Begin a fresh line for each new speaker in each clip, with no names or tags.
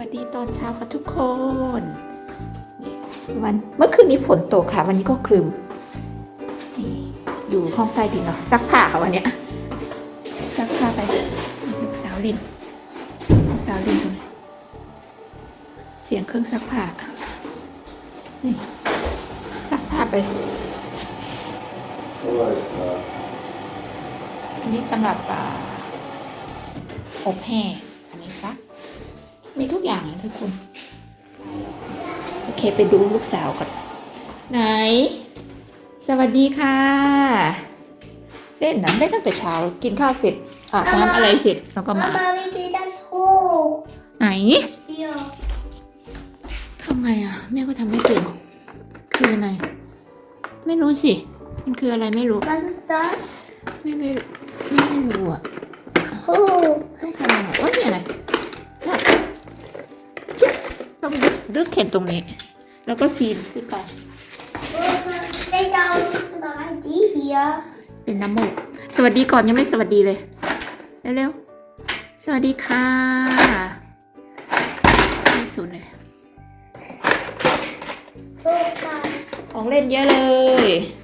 วัสดีตอนเช้าค่ะทุกคนวันเมื่อคืนนี้ฝนตกค่ะ วันนี้ก็ครึมนี่อยู่ห้องใต้ดินเนาะซักผ้าค่ะวันเนี้ยซักผ้าไปลูกสาวลินลูกสาวลินตรงนี้เสียงเครื่องซักผ้านี่ซักผ้าไปอันนี้สำหรับอบแห้ง กอย่างนะทุกคน โอเคไปดูลูกสาวก่อน ไหน สวัสดีค่ะ เล่นนะเล่นตั้งแต่เช้ากินข้าวเสร็จอาบน้ำอะไรเสร็จแล้วก็มา
Mama, wie geht das hoch?
ไหน
Hier.
ทำไงอะ แม่ก็ทำไม่เป็น คืออะไร ไม่รู้สิ มันคืออะไรไม่รู้
Was ist das?
ไม่ไม่ไม่ไม่รู้อะ
Hoch.
ต้องทำยังไงว่าเนี่ยอะไรเนี่ยจิ๊บ ต้องดึกดึกเข็นตรงนี้ แล้วก็ซีนขึ้นไป
Welche drei die hier?
เป็นน้ำมูกสวัสดีก่อนยังไม่สวัสดีเลย เร็วๆ สวัสดีค่ะไม่สุดเลย
So klein.
ของเล่นเยอะเลย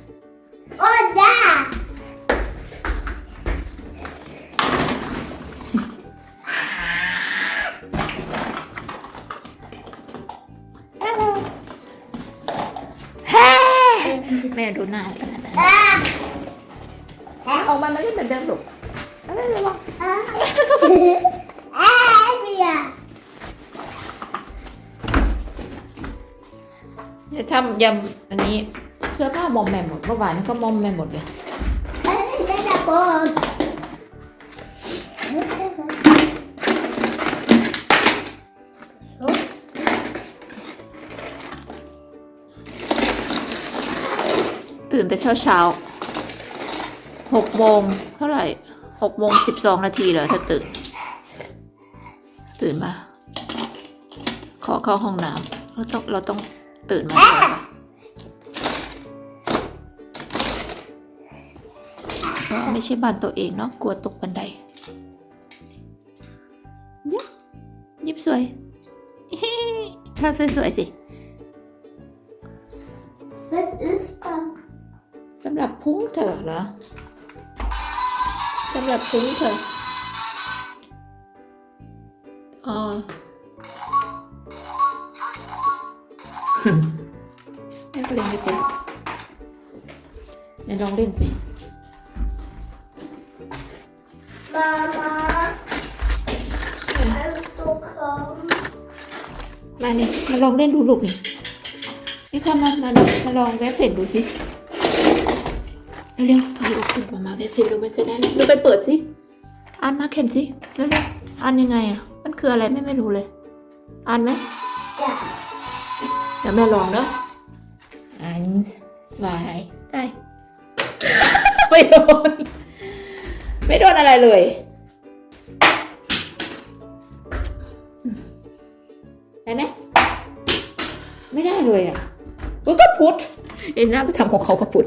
จะทำยำอันนี้เสื้อผ้ามอมแมมหมดเมื่อวานก็มอมแมมหมดเลยตื่นแต่เช้าเช้าหกโมงเท่าไหร่หกโมงสิบสองนาทีเหรอถ้าตื่น ตื่นมา ขอเข้าห้องน้ำเราต้องเราต้องตื่นมา ไม่ใช่บ้านตัวเองเนาะกลัวตกบันไดยิบยิบสวยถ้าสวยๆสิ
Was ist das?
สำหรับพุ้งเธอเหรอสำหรับพุ้งเธออ๋อแม่ก็เล่นไม่เป็นไหนลองเล่นสิ มาลองเล่นดูลูกนี่นี่ค่ะมามามาลองแวะเฟดดูสิเร็วๆถอยออกขึ้นมามาแวะเฟดดูมันจะได้ดูไปเปิดสิอ่านมาเข็นสิเร็วๆอ่านยังไงอะมันคืออะไรไม่ไม่รู้เลย อ่านไหมเดี๋ยวแม่ลองเนาะอันสวายได้ไม่โดนไม่โดนอะไรเลยได้ไหม ไม่ได้เลยอะมันก็พุทธเอ็นหน้าไปทำของเขาก็พุทธ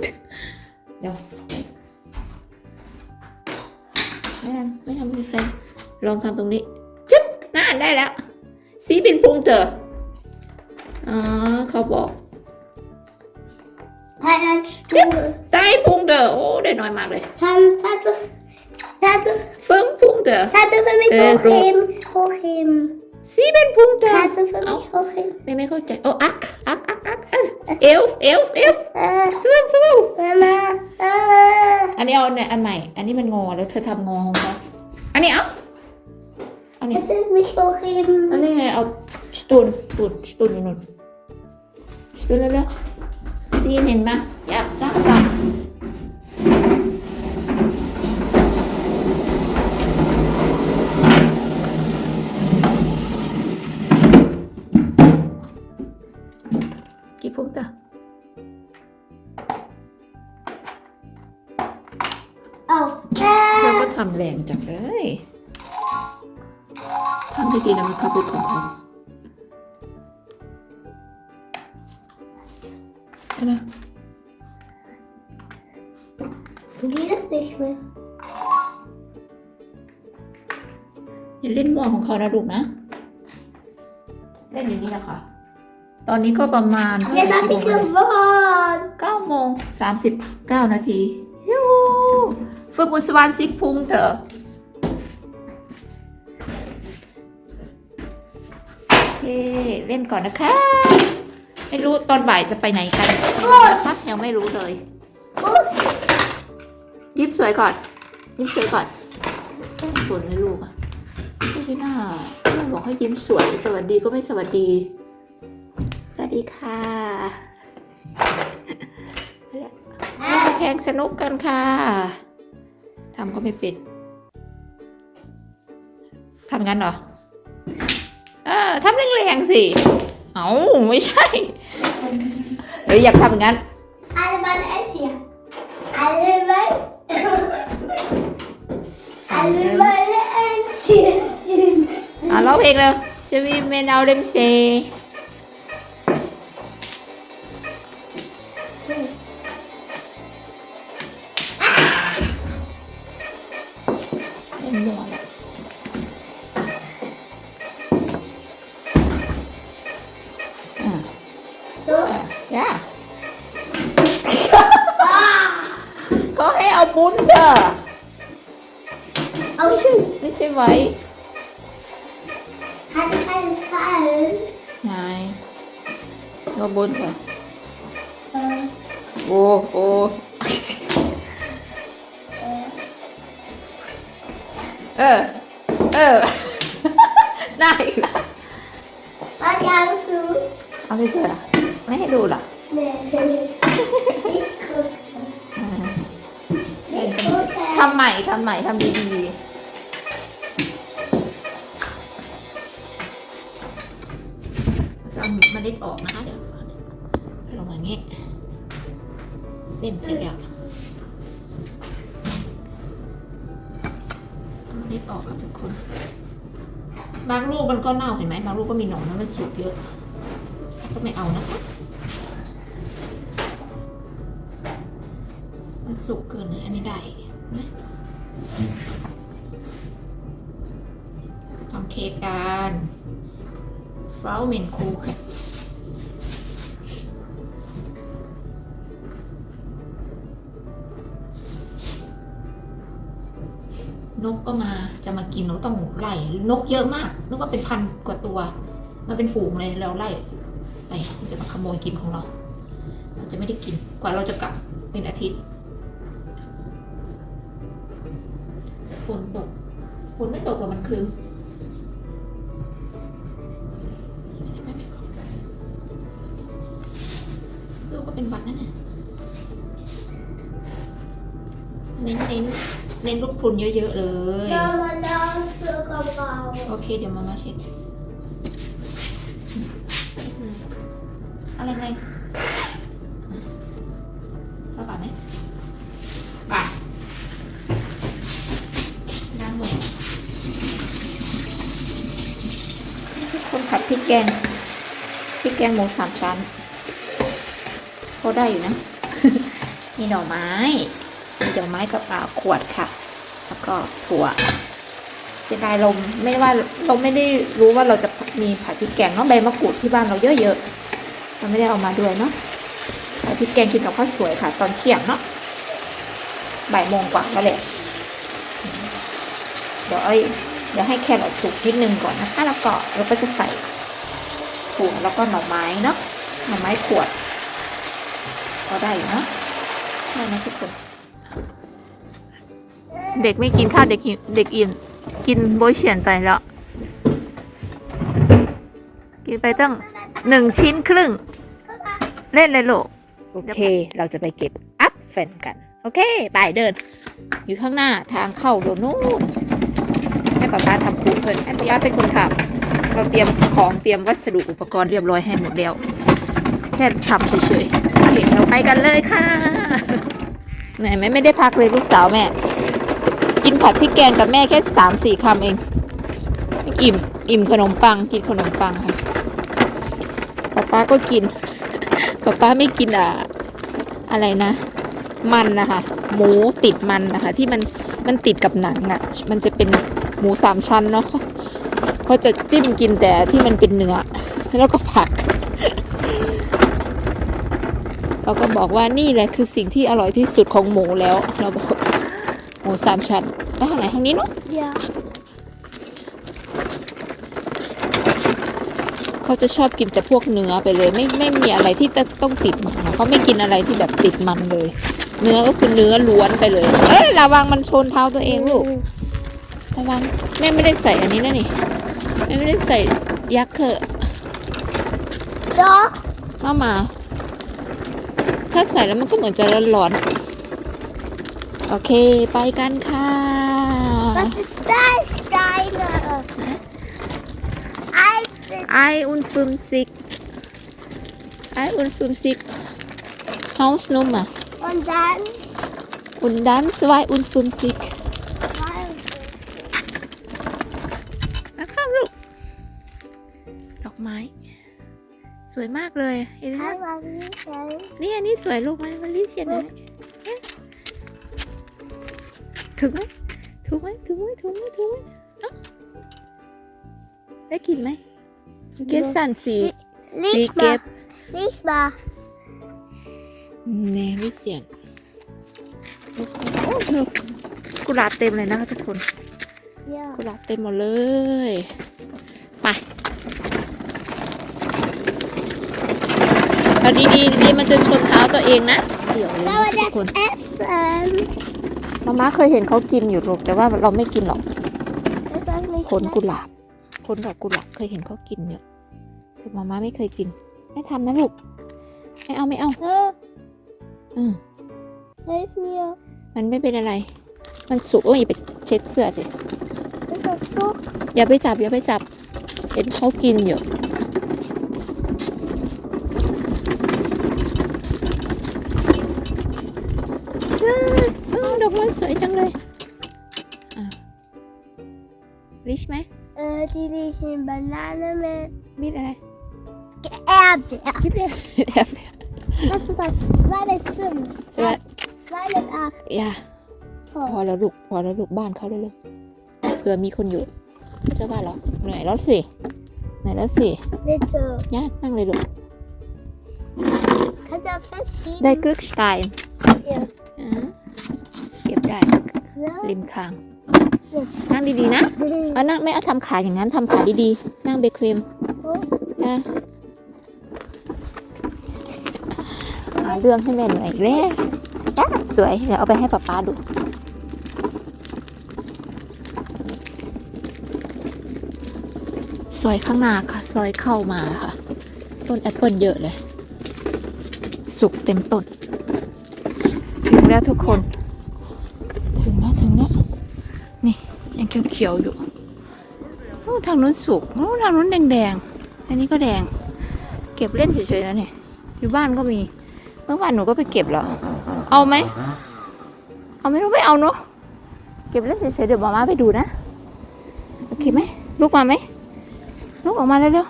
เดี๋ยวไม่ทำไม่ทำมีแฟนลองทำตรงนี้จึ๊บหน้าได้แล้วสีเป็นพุงเตอร์อ๋อเขาบอก
Ein Stuhl.
ได้พุงเตอร์โอ้ได้น้อยมากเลย
Kann, kannst du, kannst du,
เฟิงพุงเตอร์
kannst du für mich
Äh,
hochheben? Hochheben.
สีเป็นพุงเตอร์
Kannst du für
Au.
mich hochheben?
ไม่ไม่เข้าใจโอ้อักอักอักอักเออเอลฟ์เอลฟ์เอลฟ์
Äh,
สู้สู้
Mama. Äh.
อันนี้เอาเนี่ยอันใหม่ อันนี้มันงอแล้วเธอทำงอของเขาอันนี้เอาอันนี้
Kannst du mich
อัน
hochheben?
นี้ไงเอาสตูนสตูนสตูนอยู่นู่นสตูนเร็วๆซีนเห็นไหมอยากรักษาำแรงจังเลยทำดีๆนะมันขับรถของเขาใช่ไหม
Geht das nicht mehr?
อย่าเล่นมั่วของเขานะลูกนะ เล่นอยู่นี่แหละค่ะตอนนี้ก็ประมาณเท่าไหร่
Jetzt hab
กี่
ich
โมงแล้วเนี่ย
gewonnen.
เก้าโมงสามสิบเก้านาทียูฮู ฝึกบุษวานซิปพุงเถอะโอเคเล่นก่อนนะคะ ไม่รู้ตอนบ่ายจะไปไหนกันนะคะยังไม่รู้เลย
Bus.
ยิ้มสวยก่อน ยิ้มสวยก่อนสวยเลยลูกอะไม่ได้หน้าแม่บอกให้ยิ้มสวย สวัสดีก็ไม่สวัสดี สวัสดีค่ะแข่งสนุกกันค่ะ ทำก็ไม่เป็นทำงั้นเหรอ เออทำแรงๆสิ เอาไม่ใช่หรืออยากทำอย่างนั้น
Alle meine Eltern. Alle meine... Alle meine Eltern.
อะร้องเพลงเลยชวีเมนเอาเดมเซเล่นมั่วละอะ
So.
อะย่าก็ให้เอาบุญเด้อ
Oh,
ไม่ใช่ ไม่ใช่ไว้
hatte keine Zahlen.
ไงเอาบุญเถอะ
Äh,
โอ้โอ้ เออ เออ หน้าอีกแล้ว
was glaubst du?
เอาไปเจอเหรอไม่ให้ดูเหรอ
Nee, ich gucke.
อ่า
Ich gucke.
ทำใหม่ทำใหม่ทำดีๆจะเอาเมล็ดออกนะคะเดี๋ยวลงมาอย่างงี้เล่นเสร็จแล้ว เอาเมล็ดออกครับทุกคน บางลูกมันก็เน่าเห็นไหมบางลูกก็มีหนอนแล้วมันสุกเยอะ ก็ไม่เอานะคะ มันสุกเกินอันนี้ได้นะจะทำเค้กกันฟลาวเมนคูค่ะ นกก็มาจะมากินเราก็ต้องไล่นกเยอะมากนึกว่าเป็นพันกว่าตัว มันเป็นฝูงเลยเราไล่ไปมันจะมาขโมยกินของเรา เราจะไม่ได้กินกว่าเราจะกลับเป็นอาทิตย์ฝนตกฝนไม่ตกหรอกมันคลึ้ม ลูกพรุนเยอะๆเลย
Mama, lass sogar raus.
โอเค เดี๋ยวมามาเช็ดอะไรไงสบายไหมไปล้างมือคนผัดพริกแกงพริกแกงหมูสามชั้นก็ได้อยู่นะ มีดอกไม้ มีดอกไม้กับอ่าขวดค่ะแล้ว ก็ถั่วเสียดายเราไม่ว่าเราไม่ได้รู้ว่าเราจะมีผัดพริกแกงเนาะใบมะกรูดที่บ้านเราเยอะๆเราไม่ได้เอามาด้วยเนาะผัดพริกแกงกินกับข้าวสวยค่ะ ตอนเที่ยงเนาะบ่ายโมงกว่าแล้วแหละเดี๋ยวไอ้เดี๋ยวให้แครอทสุกนิดนึงก่อนนะคะแล้วก็เราก็จะใส่ถั่วแล้วก็หน่อไม้เนาะหน่อไม้ขวด ก็ได้เนาะได้นะทุกคน เด็กไม่กินข้าวเด็กหิวเด็กอิ่มกินโบยเฉียนไปแล้ว กินไปตั้งหนึ่งชิ้นครึ่ง เล่นเลยลูกโอเค เราจะไปเก็บอัพเฟนกัน โอเค ไปเดิน อยู่ข้างหน้าทางเข้าโดนนู่นให้ป๊าป๊าทำคูเพิ่นให้ป๊าป๊าเป็นคนขับ เราเตรียมของเตรียมวัสดุอุปกรณ์เรียบร้อยให้หมดแล้ว แค่ทำเฉยๆ โอเค เราไปกันเลยค่ะ เหนื่อยไหมไม่ได้พักเลยลูกสาวแม่ ผัดพริกแกงกับแม่แค่สามสี่คำเอง อิ่ม อิ่มขนมปัง กินขนมปังค่ะป๊าป๊าก็กินป๊าป๊าไม่กินอะอะไรนะ มันนะคะ หมูติดมันนะคะ ที่มันมันติดกับหนังอะ มันจะเป็นหมูสามชั้นเนาะเขาจะจิ้มกินแต่ที่มันเป็นเนื้อแล้วก็ผักเราก็บอกว่านี่แหละคือสิ่งที่อร่อยที่สุดของหมูแล้ว เราบอก หมูสามชั้นไปทางไหนทางนี้เนาะ
Ja.
เขาจะชอบกินแต่พวกเนื้อไปเลย ไม่ไม่มีอะไรที่จะต้องติดมันนะเขาไม่กินอะไรที่แบบติดมันเลย เนื้อก็คือเนื้อล้วนไปเลย เอ้ยระวังมันชนเท้าตัวเองลูกระวังแม่ไม่ได้ใส่อันนี้นะนี่แม่ไม่ได้ใส่ยักษ์เขอะ
Doch.
มามา ถ้าใส่แล้วมันก็เหมือนจะร้อนๆ โอเค ไปกันค่ะ
Was ist das, Steine? Eins ist
ไออุนฟึมซิกไออุนฟึมซิกเฮาส์นุ่มอะ
und dann
อุนดันสวายอุนฟึมซิกนะครับลูกดอกไม้ สวยมากเลยเห็นไหม
einmal riechen.
นี่อันนี้สวยลูกมันมันรีเชียนเลย ถึงไหมถูกไหมถูกไหมถูกไหมถูกไหมเอ้าได้กลินไหมเกสสันสีสี
Riech
เก็บ
mal. Riech mal.
แน่รีเสียงโอ้โหกุหลาบเต็มเลยนะคะทุกคน
Ja.
กุหลาบเต็มหมดเลย ไปเอาดีๆดีมันจะชนเท้าตัวเองนะ เดี๋ยวเลย
Kann
นะ
man
ทุก
das
คน
essen?
มาม่าเคยเห็นเขากินอยู่ลูกแต่ว่าเราไม่กินหรอก
Ist das nicht
ผลกุหลาบผลดอกกุหลาบเคยเห็นเขากินอยู่แต่มาม่าไม่เคยกิน ไม่ทำนะลูกไม่เอาไม่เอา
Äh,
อืม
Hilf mir.
มันไม่เป็นอะไร มันสุกโอ้ยอย่าไปเช็ดเสื้อสิ
Ist das so?
อย่าไปจับอย่าไปจับ เห็นเขากินอยู่ ริชไหม
Äh, die riechen Banane mit
มีดอะไร
Erdbeer.
คิดเลยแอบ
Was ist das? 2 mit 5.
สวัส
2 mit 8.
อย่าพอแล้วลูกพอแล้วลูกบ้านเขาเร็วๆเผื่อมีคนอยู่เขาจะว่าเหรอเหนื่อยแล้วสิเหนื่อยแล้วสิ
Bitte.
ย่านั่งเลยลูก
Kannst du auch festschieben?
ได้กรึกสไตล์
Hier.
อ่าเก็บได้
So.
ริมทาง นั่งดีๆนะเอานั่งไม่เอาทำขาอย่างนั้นทำขาดีๆ นั่งเบคเวม
So.
นะหาเรื่องให้แม่เหนื่อยอีกแล้วจ้าสวย เดี๋ยวเอาไปให้ป๊าป๊าดูซอยข้างหน้าค่ะ ซอยเข้ามาค่ะ ต้นแอปเปิลเยอะเลย สุกเต็มต้น ถึงแล้วทุกคน ถึงแล้วถึงแล้ว นี่ ยัง เขียวๆอยู่โอ้ทางนู้นสุกโอ้ทางนู้นแดงๆ อันนี้ก็แดง เก็บเล่นเฉยๆนะเนี่ย อยู่บ้านก็มี เมื่อวานหนูก็ไปเก็บแล้ว เอาไหม เอาไหมลูกไม่เอาเนาะ เก็บเล่นเฉยๆเดี๋ยวมาม่าไปดูนะ โอเคไหมลูกมาไหมลูกออกมาเร็ว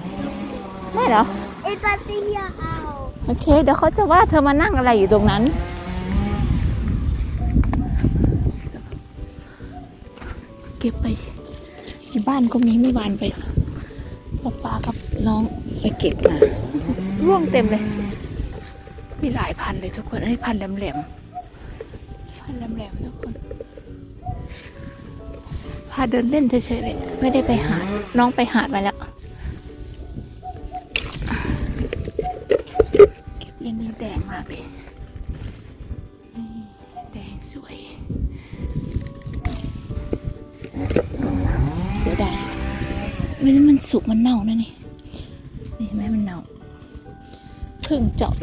ๆได้เหรอ
Ich passe hier auf.
โอเค เดี๋ยวเขาจะว่าเธอมานั่งอะไรอยู่ตรงนั้น เก็บไปที่บ้านก็มีไม่บานไปป้าป้ากับน้องไปเก็บมาร่วงเต็มเลย มีหลายพันเลยทุกคนอันนี้พันแหลมๆพันแหลมๆทุกคนพาเดินเล่นเฉยๆเลยไม่ได้ไปหาดน้องไปหาดมาแล้วเก็บเล่นนี่แดงมากเลย สุกมันเน่านะนี่นี่เห็นไหมมันเน่าเพิ่งเจาะ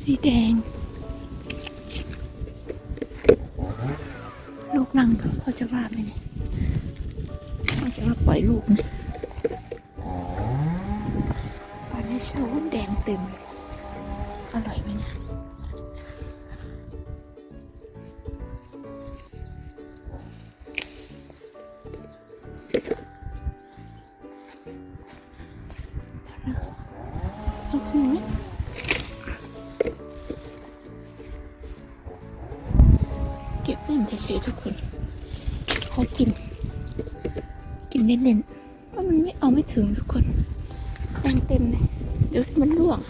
สีแดง ลูกนั่งเขาจะว่าไหมเนี่ยเขาจะว่าปล่อยลูกนะปลาเนชโนแดงเต็มเลยอร่อย เก็บเล่นเฉยทุกคนเขากิน กินเล่นๆว่ามันไม่เอาไม่ถึงทุกคนแรงเต็มเลยเดี๋ยวมันร่วง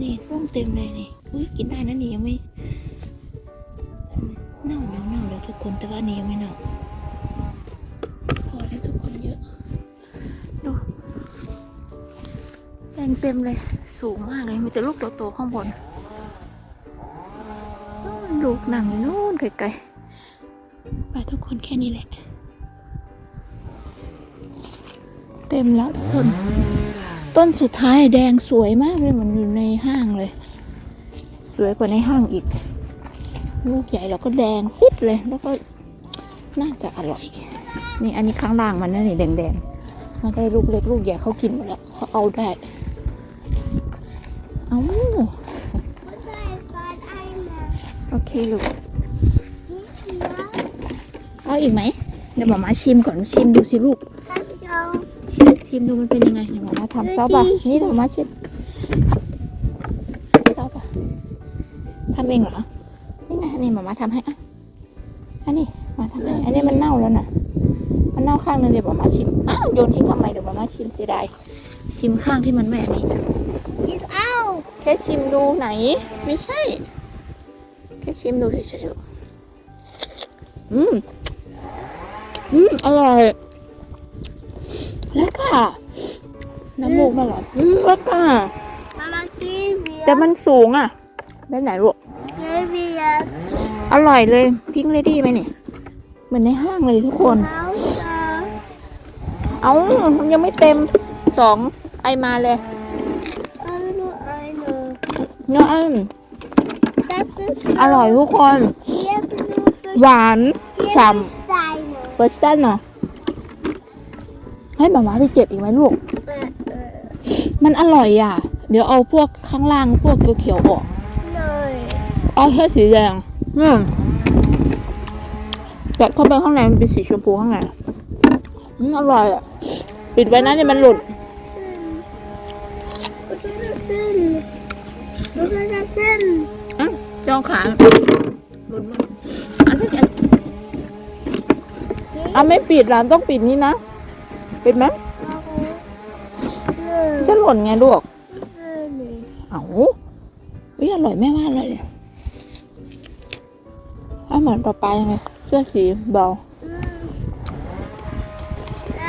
นี่ร่วงเต็มเลยนี่อุ้ยกินได้นะนี่ยังไม่เน่าแล้วเน่าแล้วทุกคนแต่ว่านี่ยังไม่เน่าพอแล้วทุกคนเยอะดูแรงเต็มเลยสูงมากเลยมีแต่ลูกโตๆข้างบน ลูกหนังอยู่นู่นไกลๆไปทุกคนแค่นี้แหละ เต็มแล้วทุกคน ต้นสุดท้ายแดงสวยมากเลยมันอยู่ในห้างเลย สวยกว่าในห้างอีก ลูกใหญ่แล้วก็แดงปิดเลยแล้วก็น่าจะอร่อย นี่อันนี้ข้างล่างมันนะนี่แดงๆ มันได้ลูกเล็กลูกใหญ่เขากินหมดแล้วเขาเอาได้ เอา
Wat zijn van eieren?
โอเคลูก เอาอีกไหม เดี๋ยวหมอมาชิมก่อนชิมดูสิลูก
Heb zo.
ชิมดูมันเป็นยังไงเดี๋ยวหมอมาทำซอสป่ะ นี่เดี๋ยวหมอมาชิมซอสป่ะทำเองเหรอ นี่ไงนี่หมอมาทำให้อะอันนี้มาทำให้อันนี้มันเน่าแล้วนะมันเน่าข้างนึงเดี๋ยวหมอมาชิม อ้าวโยนทิ้งทำไมเดี๋ยวหมอมาชิมเสียดาย ชิมข้างที่มันไม่อันนี้
Die is oud.
แค่ชิมดูไหน ไม่ใช่แค่ ชิมดูเฉยๆอืม อืม อร่อย แล้วก็น้ำมูกมันเหรออืมแล้วก็
Mama, kiwi.
แต่มันสูงอะได้ไหนลูก
Kiwi.
อร่อยเลย พิงเลดี้ไหมเนี่ยเหมือนในห้างเลยทุกคน
Pauze.
เอ้ามันยังไม่เต็มสองไอมาเลย
We hebben nog eine.
เนื้ อร่อยทุกคน หวานฉ่ำเฟิร์สตันเนาะให้หมามาไปเก็บอีกไหมลูก มันอร่อยอะ เดี๋ยวเอาพวกข้างล่างพวกเขียวๆออกเอาแค่สีแดงอืมแกะเข้าไปข้างในมันเป็นสีชมพูข้างในอืมอร่อยอะ ปิดไว้นะเนี่ยมันหลุด
Wat is dat zin? Wat is dat zin?
อะจองขาหลุดมากอันนี้อันอะไม่ปิดหลานต้องปิดนี้นะ ปิดไหม
Nee.
จะหล่นไงลูก
Nee.
เอาอุ้ยอร่อยแม่ว่าอร่อยเลยให้เหมือนปลาปลายังไงเสื้อสีเบา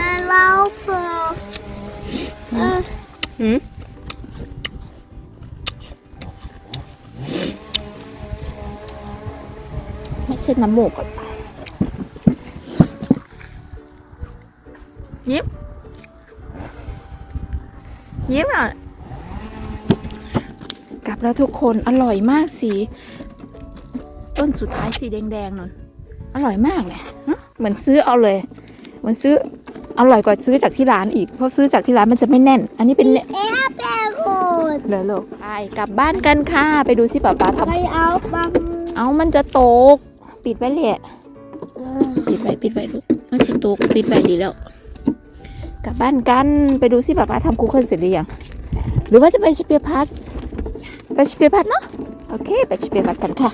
En lopen. Eh,
หืมไม่ ใช่น้ำมูกก่อนยิ้มยิ้มอะกลับแล้วทุกคนอร่อยมากสี ต้นสุดท้ายสีแดงๆนนอร่อยมากเนี่ยฮะเหมือนซื้อเอาเลยเหมือนซื้ออร่อยกว่าซื้อจากที่ร้านอีกเพราะซื้อจากที่ร้านมันจะไม่แน่น อันนี้เป็นเละ
Ik heb er goed.
เลยลูกไปกลับบ้านกันค่ะไปดูสิป๊าป๊าท
Ga je ook, mam? ำ
เอามันจะตก ปิดไว้เลยปิดไว้ปิดไว้ลูกมันจะตกปิดไว้ดีแล้ว กลับบ้านกันไปดูสิป๊าป๊าทำคุกเคิลเสร็จหรือยังหรือว่าจะไปสเปียร์พัสไปสเปียร์พัสเนาะโอเค ไปสเปียร์พัสกันค่ะ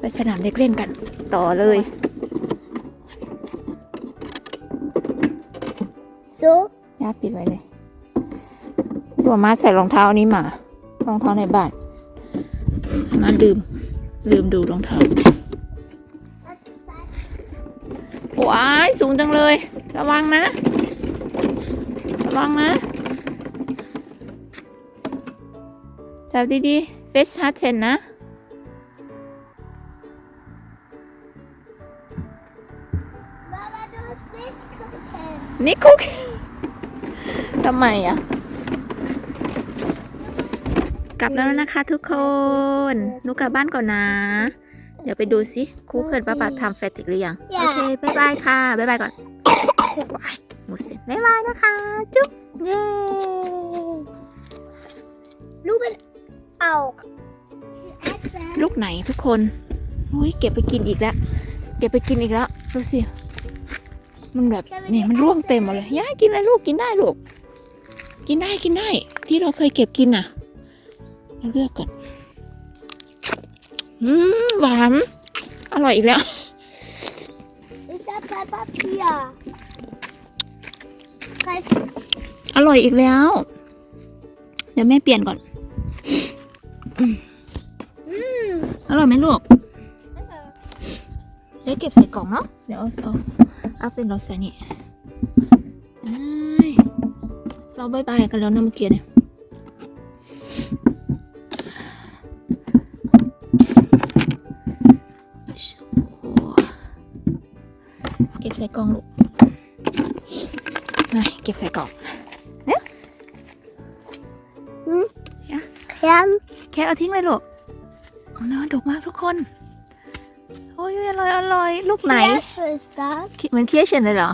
ไปสนามเด็กเล่นกันต่อเลย
Zo?
ญาติปิดไว้เลยที่ว่ามาใส่รองเท้านี้มารองเท้าในบ้านมาลืมลืมดูรองเท้า สูงจังเลย ระวังนะ ระวังนะ จับดีๆเฟสฮาร์เทนนะ
Mama, du hast nicht gekannt.
นี่คุกทำไมอะ กลับแล้วนะคะทุกคนหนูกลับบ้านก่อนนะ เดี๋ยวไปดูสิครูเคินป้าปัดทำแฟติกหรือยัง
อย่า
โอเคบ๊ายบายค่ะบ๊ายบายก่อนว้ายหมดเสร็จบ๊ายบายนะคะ จุ๊บเย้
Ruben ook. Essen.
ลูกไหนทุกคนอุ้ยเก็บไปกินอีกแล้ว เก็บไปกินอีกแล้วดูสิ มันแบบนี่มันร่วงเต็มหมดเลยย่ากินเลยลูกกินได้ลูก กินได้กินได้ ที่เราเคยเก็บกินน่ะ เราเลือกก่อน อืมหวาน อร่อยอีกแล้ว
Papier. Kijk,
อร่อยอีกแล้ว เดี๋ยวแม่เปลี่ยนก่อนอืมอร่อยไหมลูก เดี๋ยวเก็บใส่กล่องเนาะ เดี๋ยวเอาเอาเอาเป็นเราใส่นี่อ้ายเราบายบายกันแล้วนะเมื่อกี้เนี่ย ใส่กล่องลูกไปเก็บใส่กล่อง
Krem.
แคทเอาทิ้งเลยลูกเนื้อดกมากทุกคน โอ้ยอร่อยอร่อย ลูกไหน
Kirsche ist das.
เหมือนเคี้ยวเชนเลยเหรอ